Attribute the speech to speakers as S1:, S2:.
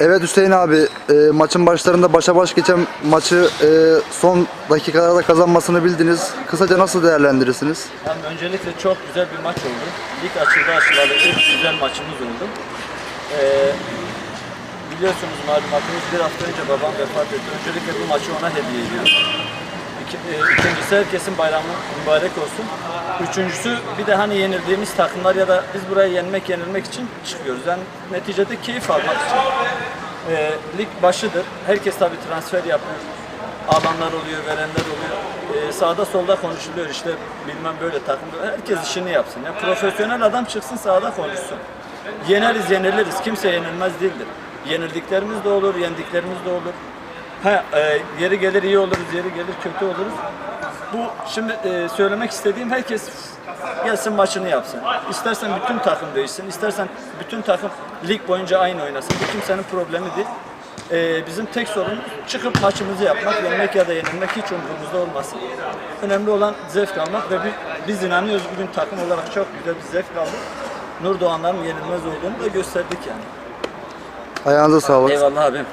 S1: Evet Hüseyin abi, e, maçın başlarında başa baş geçen maçı e, son dakikalarda kazanmasını bildiniz. Kısaca nasıl değerlendirirsiniz?
S2: Yani öncelikle çok güzel bir maç oldu. Lig açıldı açılalı ilk güzel maçımız oldu. Ee, biliyorsunuz malumatınız bir hafta önce babam vefat etti. Öncelikle bu maçı ona hediye ediyorum. E, ikincisi herkesin bayramı mübarek olsun. Üçüncüsü bir de hani yenildiğimiz takımlar ya da biz buraya yenmek yenilmek için çıkıyoruz. Yani neticede keyif almak için. Ee, lig başıdır. Herkes tabii transfer yapıyor. Alanlar oluyor, verenler oluyor. Ee, sağda solda konuşuluyor işte bilmem böyle takımda. Herkes işini yapsın. Ya profesyonel adam çıksın sahada konuşsun. Yeneriz yeniliriz. Kimse yenilmez değildir. Yenildiklerimiz de olur, yendiklerimiz de olur. Ha, e, yeri gelir iyi oluruz, yeri gelir kötü oluruz. Bu şimdi e, söylemek istediğim herkes gelsin maçını yapsın. İstersen bütün takım değişsin, istersen bütün takım lig boyunca aynı oynasın. Bu kimsenin problemi değil. E, bizim tek sorunumuz çıkıp maçımızı yapmak, yenmek ya da yenilmek hiç umurumuzda olmasın. Önemli olan zevk almak ve bi- biz inanıyoruz bugün takım olarak çok güzel bir zevk aldık. Nur Doğanların yenilmez olduğunu da gösterdik yani.
S1: Ayağınıza sağlık.
S2: Eyvallah abim.